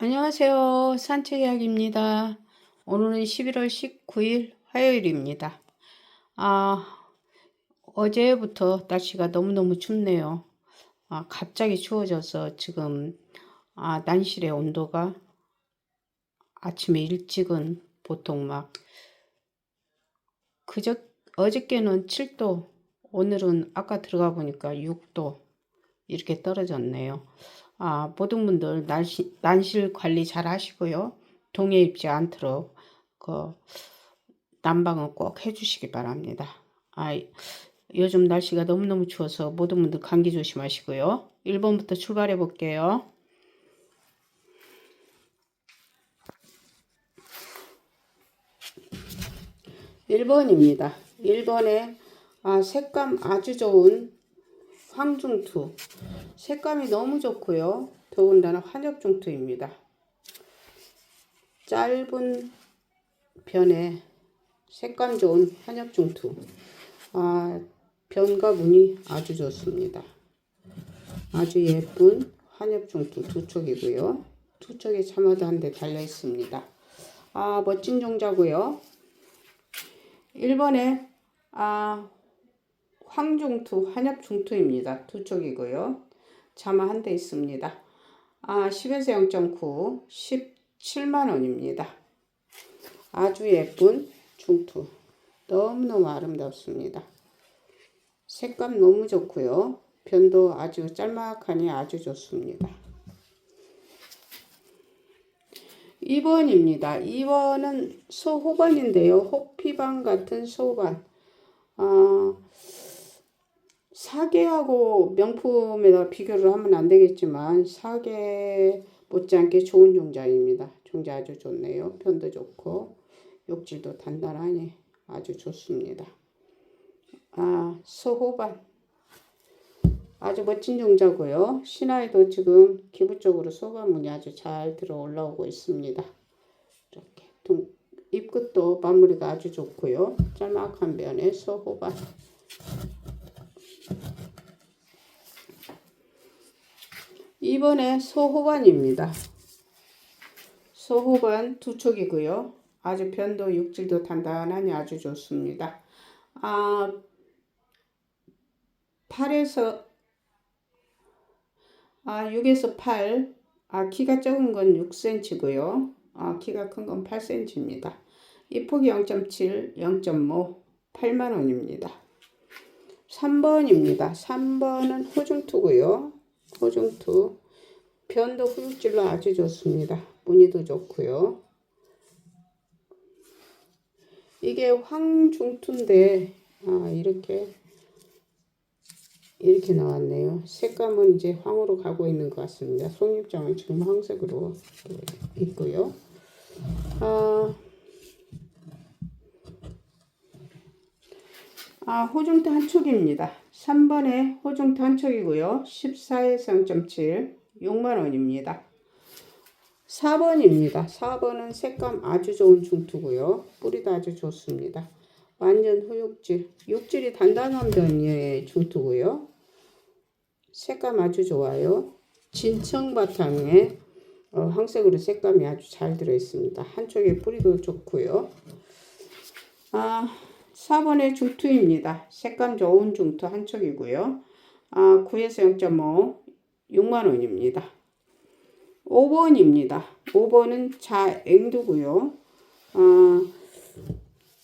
안녕하세요. 산책이야기입니다. 오늘은 11월 19일 화요일입니다. 아, 어제부터 날씨가 너무너무 춥네요. 아, 갑자기 추워져서 지금 아, 난실의 온도가 아침에 일찍은 보통 막 그저 어저께는 7도, 오늘은 아까 들어가 보니까 6도 이렇게 떨어졌네요. 아, 모든 분들 날씨, 난실 관리 잘 하시고요. 동해 입지 않도록 그 난방은 꼭 해주시기 바랍니다. 아, 요즘 날씨가 너무너무 추워서 모든 분들 감기 조심하시고요. 1번부터 출발해 볼게요. 1번입니다. 1번에 아, 색감 아주 좋은 황중투. 색감이 너무 좋고요. 더군다나 환엽중투입니다. 짧은 변에 색감 좋은 환엽중투. 아, 변과 무늬 아주 좋습니다. 아주 예쁜 환엽중투 두 쪽이고요. 두 쪽에 참화도 한 대 달려 있습니다. 아, 멋진 종자고요. 1번에 아, 황중투, 한엽중투입니다. 두 쪽이고요. 자마 한 대 있습니다. 아, 10에서 0.9, 17만원입니다. 아주 예쁜 중투. 너무너무 아름답습니다. 색감 너무 좋고요. 변도 아주 짤막하니 아주 좋습니다. 2번입니다. 2번은 소호반인데요. 혹피반 같은 소반. 아, 사계하고 명품에다 비교를 하면 안 되겠지만 사계 못지않게 좋은 종자입니다. 종자 아주 좋네요. 편도 좋고 욕질도 단단하니 아주 좋습니다. 아 소호반 아주 멋진 종자고요. 신화에도 지금 기부적으로 소반문이 아주 잘 들어 올라오고 있습니다. 이렇게 동, 입끝도 마무리가 아주 좋고요. 짤막한 면에 소호반 이번에 소호반입니다. 소호반 두 촉이고요. 아주 변도 육질도 단단하니 아주 좋습니다. 아, 8에서 아, 6에서 8. 아, 키가 적은 건 6cm고요. 아, 키가 큰 건 8cm입니다. 이 폭이 0.7, 0.5, 8만 원입니다. 3번입니다. 3번은 호중투고요. 호중투. 변도 후육질로 아주 좋습니다. 무늬도 좋고요. 이게 황중투인데 아, 이렇게 이렇게 나왔네요. 색감은 이제 황으로 가고 있는 것 같습니다. 속립장은 지금 황색으로 있고요. 아, 아, 호중태 한 촉입니다. 3번에 호중태 한 촉이고요. 14에서 0.7, 6만원입니다. 4번입니다. 4번은 색감 아주 좋은 중투고요. 뿌리도 아주 좋습니다. 완전 후육질. 육질이 단단한 편의 중투고요. 색감 아주 좋아요. 진청 바탕에 어, 황색으로 색감이 아주 잘 들어있습니다. 한쪽에 뿌리도 좋고요. 아, 4번의 중투입니다. 색감 좋은 중투 한 척이고요. 아, 9에서 0.5, 6만원입니다. 5번입니다. 5번은 자앵두고요. 아,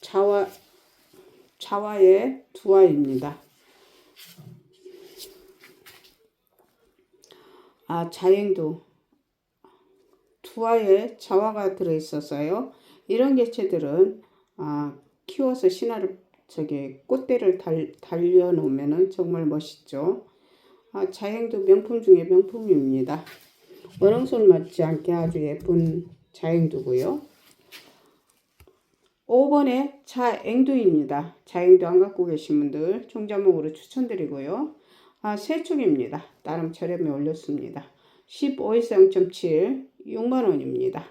자와, 자와의 두화입니다. 아, 자앵두. 두화에 자화가 들어있어서요. 이런 개체들은 아, 키워서 신화를 저기 꽃대를 달, 달려놓으면 정말 멋있죠. 아, 자행도 명품 중에 명품입니다. 원앙손 맞지 않게 아주 예쁜 자행두고요. 5번에 자앵두입니다. 자앵두 안 갖고 계신 분들 종자목으로 추천드리고요. 아, 세축입니다. 나름 저렴에 올렸습니다. 15에서 0.7, 6만원입니다.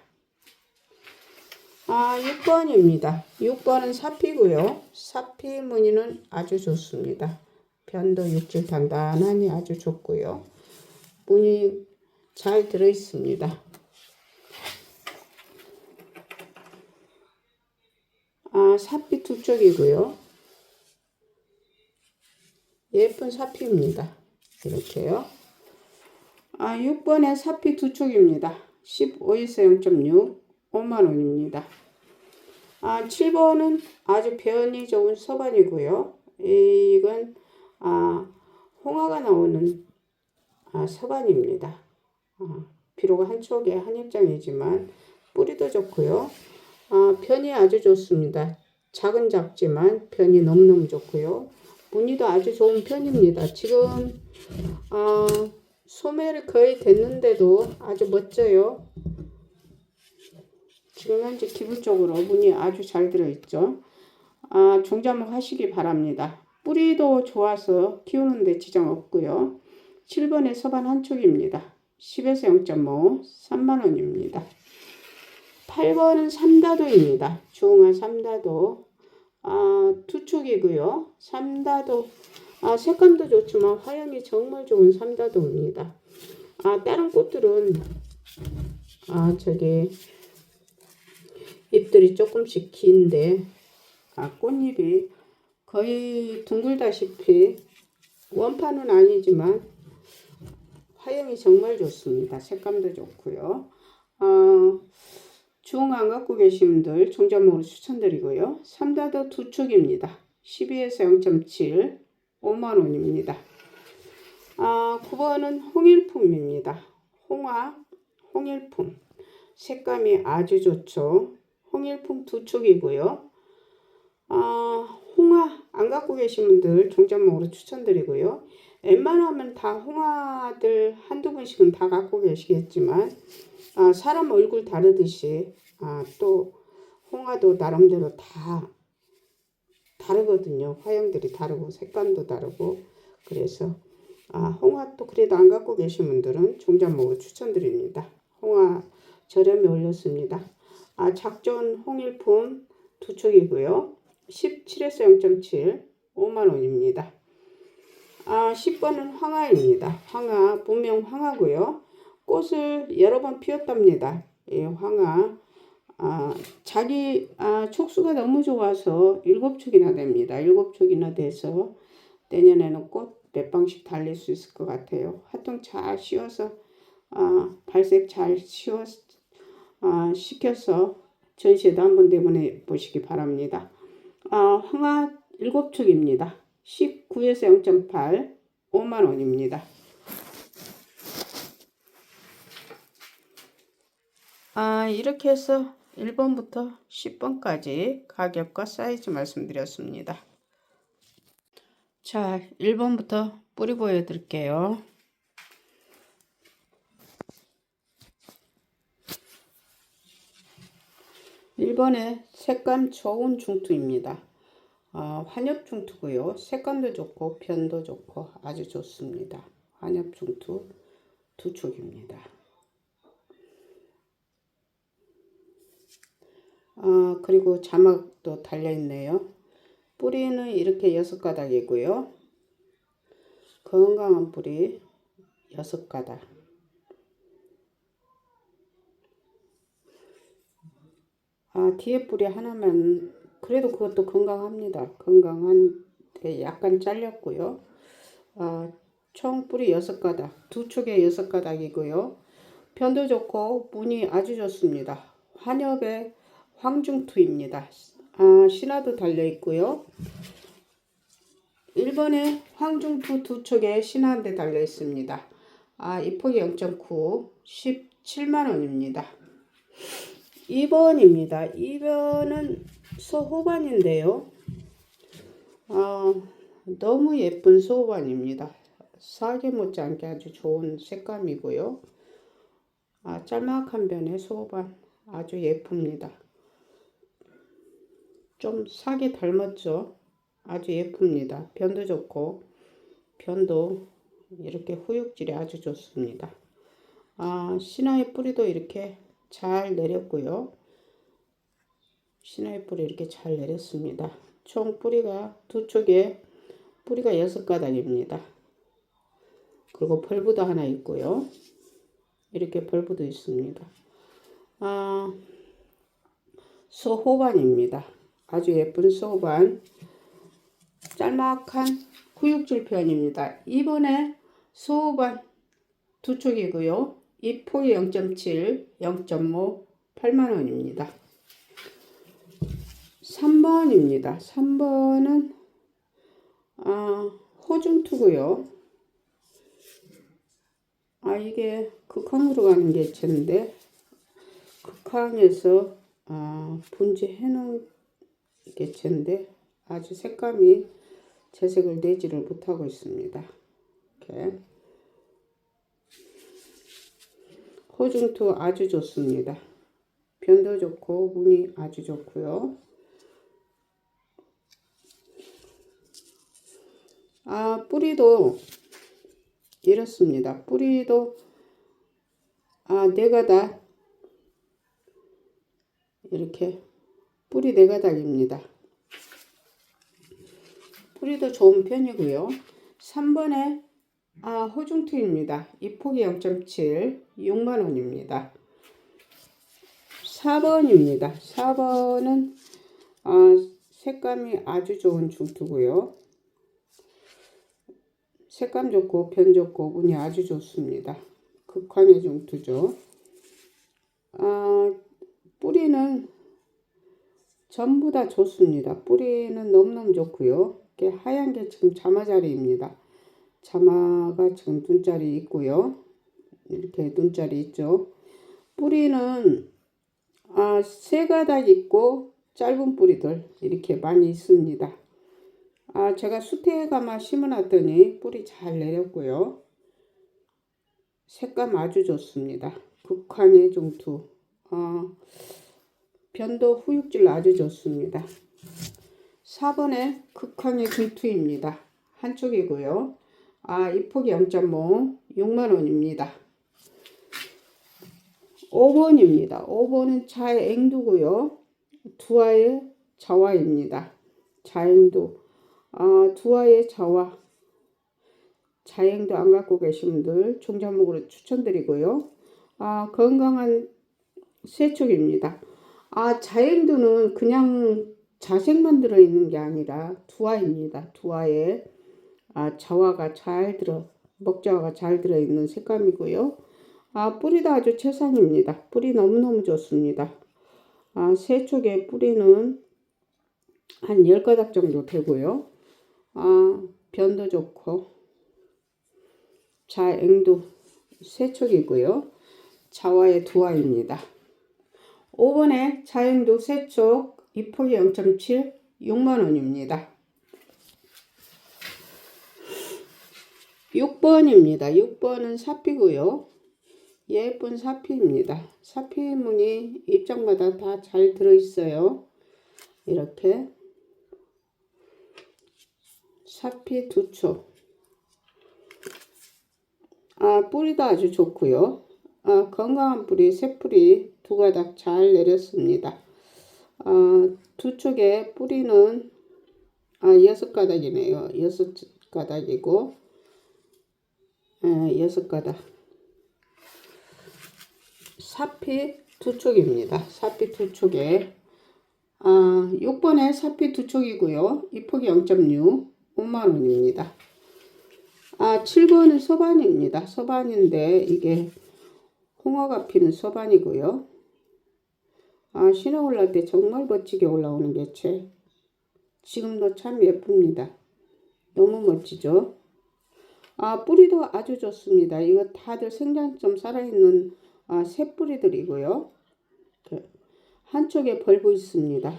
아, 6번입니다. 6번은 사피고요. 사피 무늬는 아주 좋습니다. 변도 육질 단단하니 아주 좋고요. 문이 잘 들어 있습니다. 아, 사피 두 쪽이고요. 예쁜 사피입니다. 이렇게요. 아, 6번에 사피 두 쪽입니다. 15에서 0.6, 5만원입니다. 아, 7번은 아주 변이 좋은 서반이고요. 이건 아, 홍화가 나오는 아, 서반입니다. 아, 비록 한쪽에 한 입장이지만 뿌리도 좋고요. 아, 편이 아주 좋습니다. 작은 작지만 편이 너무너무 좋고요. 무늬도 아주 좋은 편입니다. 지금 아, 소매를 거의 됐는데도 아주 멋져요. 지금 현재 기본적으로 무늬 아주 잘 들어있죠. 아, 종자목 하시기 바랍니다. 뿌리도 좋아서 키우는데 지장 없고요. 7번에 서반 한 쪽입니다. 10에서 0.5 3만원입니다. 8번은 삼다도입니다. 중화 삼다도 아, 두 축이고요. 삼다도 아, 색감도 좋지만 화형이 정말 좋은 삼다도입니다. 아, 다른 꽃들은 아, 저기 잎들이 조금씩 긴데 아, 꽃잎이 거의 둥글다시피 원판은 아니지만 화형이 정말 좋습니다. 색감도 좋고요. 어, 중 안 갖고 계신 분들 종자목으로 추천드리고요. 삼다도 두 축입니다. 12에서 0.7 5만원입니다. 아, 9번은 홍일품입니다. 홍화, 홍일품. 색감이 아주 좋죠. 홍일품 두 축이고요. 아, 안 갖고 계신 분들 종자목으로 추천드리고요. 웬만하면 다 홍화들 한두 분씩은 다 갖고 계시겠지만 아, 사람 얼굴 다르듯이 아, 또 홍화도 나름대로 다 다르거든요. 화형들이 다르고 색감도 다르고 그래서 아, 홍화도 그래도 안 갖고 계신 분들은 종자목으로 추천드립니다. 홍화 저렴에 올렸습니다. 아, 작전 홍일품 두 축이고요. 17에서 0.7 5만원입니다. 아, 10번은 황화입니다. 황화, 본명 황화고요. 꽃을 여러 번 피웠답니다. 예, 황화. 아, 자기 아, 촉수가 너무 좋아서 일곱 축이나 됩니다. 일곱 축이나 돼서 내년에는 꽃 몇 방씩 달릴 수 있을 것 같아요. 활동 잘 씌워서 아, 발색 잘 씌워 아, 시켜서 전시회도 한번 내보내 보시기 바랍니다. 아, 황화 일곱 축입니다. 19에서 0.8 5만 원입니다. 아, 이렇게 해서 1번부터 10번까지 가격과 사이즈 말씀드렸습니다. 자, 1번부터 뿌리 보여드릴게요. 1번에 색감 좋은 중투입니다. 어, 환엽 중투고요. 색감도 좋고 편도 좋고 아주 좋습니다. 환엽 중투 두 축입니다. 어, 그리고 자막도 달려있네요. 뿌리는 이렇게 여섯 가닥이고요. 건강한 뿌리 여섯 가닥. 아, 뒤에 뿌리 하나만 그래도 그것도 건강합니다. 건강한데 약간 잘렸고요. 아, 총 뿌리 여섯 가닥, 두 축에 여섯 가닥이고요. 편도 좋고 무늬 아주 좋습니다. 환엽의 황중투입니다. 아, 신화도 달려 있고요. 1번에 황중투 두 촉에 신화 한 대 달려 있습니다. 아, 이 폭이 0.9, 17만원입니다. 2번입니다. 2번은 소호반인데요. 아, 너무 예쁜 소호반입니다. 사계 못지않게 아주 좋은 색감이고요. 아, 짤막한 변의 소호반 아주 예쁩니다. 좀 사계 닮았죠? 아주 예쁩니다. 변도 좋고 변도 이렇게 후육질이 아주 좋습니다. 아, 신화의 뿌리도 이렇게 잘 내렸고요. 신화의 뿌리 이렇게 잘 내렸습니다. 총 뿌리가 두 쪽에 뿌리가 여섯 가닥입니다. 그리고 벌브도 하나 있고요. 이렇게 벌브도 있습니다. 아, 소호반입니다. 아주 예쁜 소반 짤막한 후육질 편입니다. 이번에 소반 두 쪽이고요. 이 폭이 0.7, 0.5, 8만원입니다. 3번입니다. 3번은 아, 호중투고요. 아 이게 극항으로 가는 개체인데 극항에서 아, 분지해 놓은 개체인데 아주 색감이 재색을 내지를 못하고 있습니다. 이렇게 호중투 아주 좋습니다. 변도 좋고 무늬 아주 좋고요. 아 뿌리도 이렇습니다. 뿌리도 아 네가닥 이렇게 뿌리 네가닥입니다. 뿌리도 좋은 편이고요. 3번에 아 호중투입니다. 이 폭이 0.7 6만원입니다. 4번입니다. 4번은 아, 색감이 아주 좋은 중투고요. 색감 좋고 편 좋고 운이 아주 좋습니다. 극황의 중투죠. 아, 뿌리는 전부 다 좋습니다. 뿌리는 너무너무 좋고요. 이게 하얀 게 지금 자마자리입니다. 자마가 지금 눈자리 있고요. 이렇게 눈자리 있죠. 뿌리는 아, 세 가닥 있고 짧은 뿌리들 이렇게 많이 있습니다. 아, 제가 수태에 가마 심어놨더니 뿌리 잘 내렸고요. 색감 아주 좋습니다. 극황의 종투. 아, 변도 후육질 아주 좋습니다. 4번에 극황의 중투입니다. 한쪽이고요. 아, 이 폭이 0.5, 6만원입니다. 5번입니다. 5번은 자앵두고요. 두아의 자화입니다. 자앵두. 아, 두아의 자화. 자앵도 안 갖고 계신 분들 종자목으로 추천드리고요. 아, 건강한 세척입니다. 아, 자앵두는 그냥 자색만 들어있는 게 아니라 두아입니다. 두아에 아, 자화가 잘 들어, 먹자화가 잘 들어 있는 색감이고요. 아, 뿌리도 아주 최상입니다. 뿌리 너무너무 좋습니다. 아, 세촉의 뿌리는 한 10가닥 정도 되고요. 아, 변도 좋고, 자앵도 세촉이고요. 자화의 두화입니다. 5번에 자앵도 세촉 이폭이 0.7 6만원입니다. 6번입니다. 6번은 사피고요. 예쁜 사피입니다. 사피 무늬 입장마다 다 잘 들어있어요. 이렇게 사피 두 촉. 아, 뿌리도 아주 좋고요. 아, 건강한 뿌리, 새 뿌리 두 가닥 잘 내렸습니다. 아, 두 쪽에 뿌리는 아, 여섯 가닥이네요. 여섯 가닥이고 에, 여섯 가닥. 사피 두 쪽입니다. 사피 두 쪽에 아, 6번에 사피 두 쪽이고요. 이 폭이 0.6 5만원입니다. 아, 7번은 서반입니다. 서반인데 이게 홍어가 피는 서반이고요. 아, 신어 올라올 때 정말 멋지게 올라오는 개체. 지금도 참 예쁩니다. 너무 멋지죠? 아, 뿌리도 아주 좋습니다. 이거 다들 생장점 살아있는 아, 새 뿌리들이고요. 한쪽에 벌고 있습니다.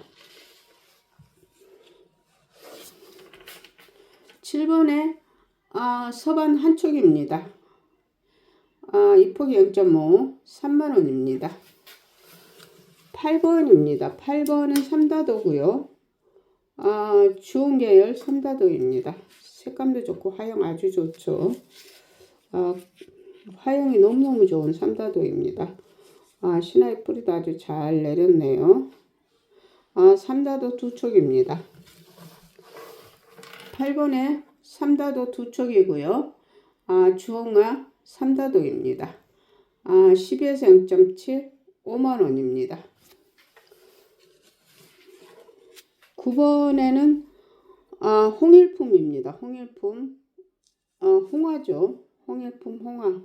7번에 아, 서반 한쪽입니다. 아, 이 폭이 0.5, 3만원입니다. 8번입니다. 8번은 삼다도고요. 아, 주홍 계열 삼다도입니다. 색감도 좋고 화형 아주 좋죠. 아, 화형이 너무너무 좋은 삼다도입니다. 아, 신화의 뿌리도 아주 잘 내렸네요. 아, 삼다도 두 촉입니다. 8번에 삼다도 두 촉이고요. 아, 주홍아 삼다도입니다. 아, 10에서 0.7 5만원입니다. 9번에는 아, 홍일품입니다. 홍일품. 어, 홍화죠. 홍일품 홍화.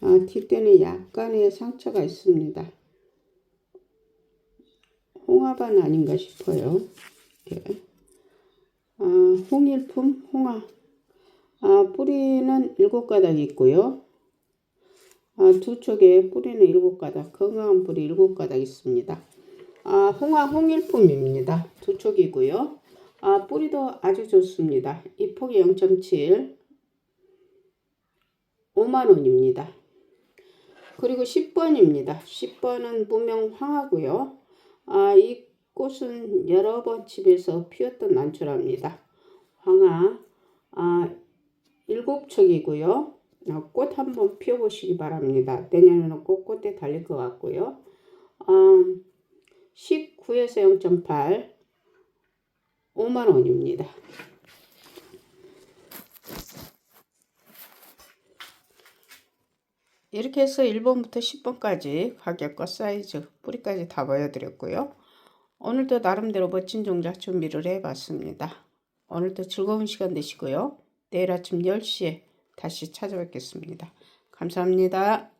아, 뒷대는 약간의 상처가 있습니다. 홍화반 아닌가 싶어요. 이렇게. 아, 홍일품 홍화. 아, 뿌리는 일곱 가닥 있고요. 아, 두 쪽에 뿌리는 일곱 가닥, 건강한 뿌리 일곱 가닥 있습니다. 아, 홍화 홍일품입니다. 두 쪽이고요. 아, 뿌리도 아주 좋습니다. 이 폭이 0.7, 5만 원입니다. 그리고 10번입니다. 10번은 무명 황하고요. 아, 이 꽃은 여러 번 집에서 피었던 난초랍니다. 황하, 아, 일곱 척이고요. 아, 꽃 한번 피워보시기 바랍니다. 내년에는 꽃꽃에 달릴 것 같고요. 아, 19에서 0.8, 5만 원입니다. 이렇게 해서 1번부터 10번까지 가격과 사이즈, 뿌리까지 다 보여드렸고요. 오늘도 나름대로 멋진 종작 준비를 해봤습니다. 오늘도 즐거운 시간 되시고요. 내일 아침 10시에 다시 찾아뵙겠습니다. 감사합니다.